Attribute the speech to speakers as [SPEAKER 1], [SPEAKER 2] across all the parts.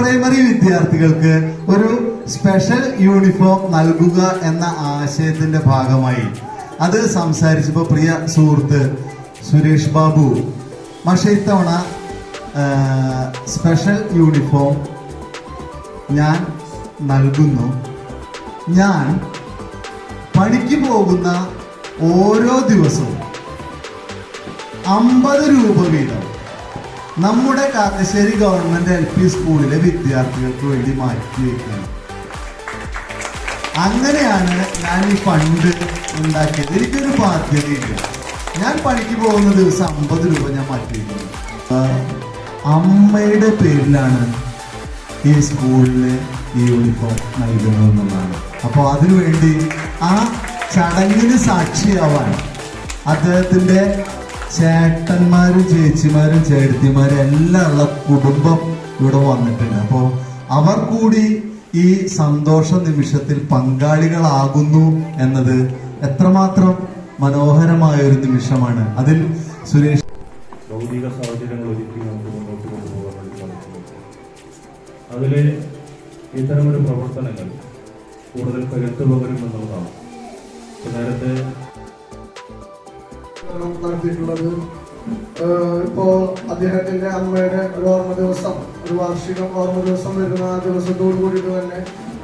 [SPEAKER 1] Primary വിദ്യാർത്ഥികൾക്ക് ഒരു special uniform നൽകുക എന്ന ആശയത്തിന്റെ ഭാഗമായി അത് സംസാരിച്ചപ്പോൾ പ്രിയ സുഹൃത്ത് സുരേഷ് ബാബു പക്ഷേ ഇത്തവണ സ്പെഷ്യൽ യൂണിഫോം ഞാൻ നൽകുന്നു. ഞാൻ പണിക്ക് പോകുന്ന ഓരോ ദിവസവും അമ്പത് രൂപ വീതം നമ്മുടെ കാക്കശ്ശേരി ഗവൺമെന്റ് എൽ പി സ്കൂളിലെ വിദ്യാർത്ഥികൾക്ക് വേണ്ടി മാറ്റി വയ്ക്കുന്നത് അങ്ങനെയാണ് ഞാൻ ഈ ഫണ്ട് ഉണ്ടാക്കിയത്. എനിക്കൊരു ബാധ്യതയില്ല. ഞാൻ പണിക്ക് പോകുന്ന ദിവസം അമ്പത് രൂപ ഞാൻ മാറ്റി വയ്ക്കുന്നു ആ, അമ്മയുടെ പേരിലാണ് ഈ സ്കൂളിൽ ഈ യൂണിഫോം നൽകുന്നതെന്നുള്ളതാണ്. അപ്പോൾ അതിനുവേണ്ടി ആ ചടങ്ങിന് സാക്ഷിയാവാൻ അദ്ദേഹത്തിന്റെ ചേട്ടന്മാരും ചേച്ചിമാരും ചേട്ടത്തിമാരും എല്ലാം ഉള്ള കുടുംബം ഇവിടെ വന്നിട്ടുണ്ട്. അപ്പോൾ അവർ കൂടി ഈ സന്തോഷ നിമിഷത്തിൽ പങ്കാളികളാകുന്നു എന്നത് എത്രമാത്രം മനോഹരമായ ഒരു നിമിഷമാണ്. അതിൽ സുരേഷ്
[SPEAKER 2] ഭൗതിക സാഹചര്യങ്ങൾ ഒരുക്കി നമുക്ക് മുന്നോട്ട് കൊണ്ടുപോകാൻ വേണ്ടി സാധിക്കുന്നുണ്ട്. അതിൽ ഇത്തരമൊരു പ്രവർത്തനങ്ങൾ കൂടുതൽ കരുത്ത് പകരും എന്നുള്ളതാണ് നേരത്തെ
[SPEAKER 3] നടത്തിയിട്ടുള്ളത് ഏഹ് ഇപ്പോ അദ്ദേഹത്തിന്റെ അമ്മയുടെ ഒരു ഓർമ്മ ദിവസം ഒരു വാർഷികം ഓർമ്മ ദിവസം വരുന്ന ആ ദിവസത്തോട് കൂടിയിട്ട് തന്നെ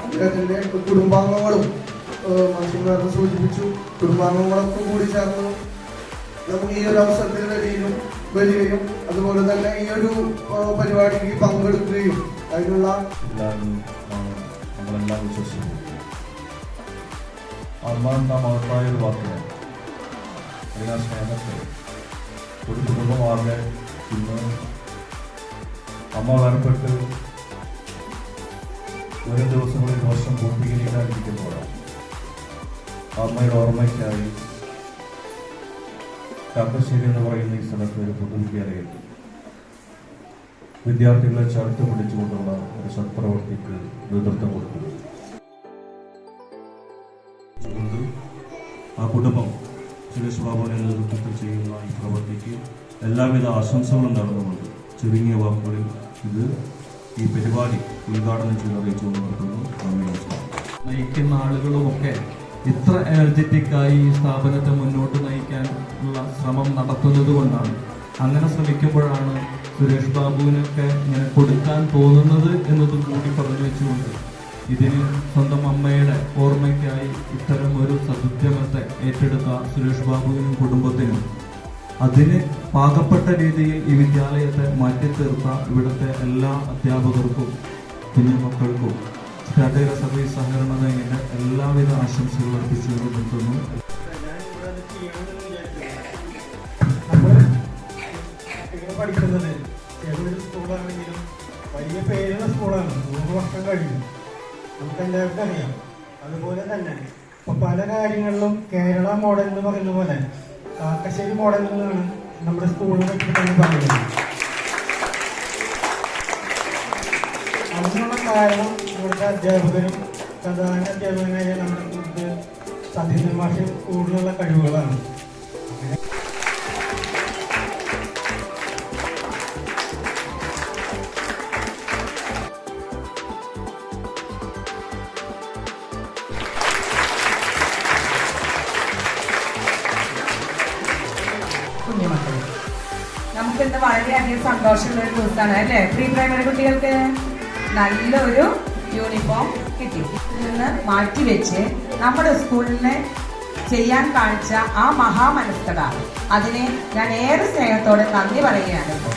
[SPEAKER 3] അദ്ദേഹത്തിന്റെ കുടുംബാംഗങ്ങളും ഏഹ് മാഷി നേരത്തെ സൂചിപ്പിച്ചു. കുടുംബാംഗങ്ങളൊക്കെ കൂടി ചേർന്ന്. നമുക്ക് ഈ ഒരു അവസരത്തിൽ വരികയും വരികയും അതുപോലെ തന്നെ ഈ ഒരു പരിപാടിക്ക് പങ്കെടുക്കുകയും അതിനുള്ള
[SPEAKER 2] നമ്മളെല്ലാം വിശ്വസിക്കുന്നു. അമ്മ എന്ന മഹത്തായ ഒരു വാക്കിനെ അല്ലെങ്കിൽ ആ സ്നേഹത്തെ ഒരു കുടുംബമാകെ ഇന്ന് അമ്മ വേർപ്പെട്ട് വരും ദിവസങ്ങളിൽ വർഷം പൂർത്തീകരിക്കാതിരിക്കുമ്പോഴാണ് അമ്മയുടെ ഓർമ്മയ്ക്കായി കാക്കശ്ശേരി എന്ന് പറയുന്ന ഈ സ്ഥലത്ത് ഒരു പൊതുവിദ്യാലയത്തിൽ വിദ്യാർത്ഥികളെ ചേർത്ത് പിടിച്ചുകൊണ്ടുള്ള ഒരു സത്പ്രവർത്തിക്ക് നേതൃത്വം കൊടുക്കുന്നു. കൊണ്ട് ആ കുടുംബം സുരേഷ് സ്വാഭാവിക നേതൃത്വത്തിൽ ചെയ്യുന്ന ഈ പ്രവൃത്തിക്ക് എല്ലാവിധ ആശംസകളും നേർന്നുകൊണ്ട് ചുരുങ്ങിയ വാക്കുകളിൽ ഇത് ഈ പരിപാടി ഉദ്ഘാടനം ചെയ്ത് അറിയിച്ചുകൊണ്ട് നിർത്തുന്നു. നന്ദി
[SPEAKER 4] നയിക്കുന്ന ആളുകളുമൊക്കെ ഇത്ര എനർജറ്റിക്കായി ഈ സ്ഥാപനത്തെ മുന്നോട്ട് നയിക്കാൻ ഉള്ള ശ്രമം നടത്തുന്നത് കൊണ്ടാണ്. അങ്ങനെ ശ്രമിക്കുമ്പോഴാണ് സുരേഷ് ബാബുവിനൊക്കെ ഇങ്ങനെ കൊടുക്കാൻ തോന്നുന്നത് എന്നതും കൂടി പറഞ്ഞു വെച്ചുകൊണ്ട് ഇതിന് സ്വന്തം അമ്മയുടെ ഓർമ്മയ്ക്കായി ഇത്തരം ഒരു സദുദ്യമത്തെ ഏറ്റെടുത്ത സുരേഷ് ബാബുവിനും കുടുംബത്തിനും. അതിന് പാകപ്പെട്ട രീതിയിൽ ഈ വിദ്യാലയത്തെ മാറ്റിത്തീർത്ത ഇവിടുത്തെ എല്ലാ അധ്യാപകർക്കും കുഞ്ഞുമക്കൾക്കും സ്റ്റാറ്റേര സർവീസ് സഹകരണ ബാങ്കിന്റെ എല്ലാവിധ ആശംസകളും അർപ്പിച്ചുകൊണ്ട് നിർത്തുന്നു.
[SPEAKER 5] നമ്മൾ ഇവിടെ പഠിക്കുന്നത് നമുക്ക് എല്ലാവർക്കും അറിയാം. അതുപോലെ തന്നെ ഇപ്പൊ പല കാര്യങ്ങളിലും കേരള മോഡൽ എന്ന് പറയുന്ന പോലെ കാക്കശ്ശേരി മോഡൽ എന്നാണ് നമ്മുടെ സ്കൂളിനെ പറ്റി പറയുന്നത്. അതിനുള്ള കാരണം ഇവിടുത്തെ അധ്യാപകരും പ്രധാന അധ്യാപകനായ നമ്മുടെ മാഷ് കൂടുതലുള്ള കഴിവുകളാണ്.
[SPEAKER 6] നമുക്ക് ഇന്ന് വളരെയധികം സന്തോഷമുള്ള ഒരു ദിവസമാണ് അല്ലേ? പ്രീ പ്രൈമറി കുട്ടികൾക്ക് നല്ലൊരു യൂണിഫോം കിട്ടി. നിന്ന് മാറ്റിവെച്ച് നമ്മുടെ സ്കൂളിനെ ചെയ്യാൻ കാണിച്ച ആ മഹാമനസ്കത. അതിനെ ഞാൻ ഏറെ സ്നേഹത്തോടെ നന്ദി പറയുകയാണ്. ഇപ്പോൾ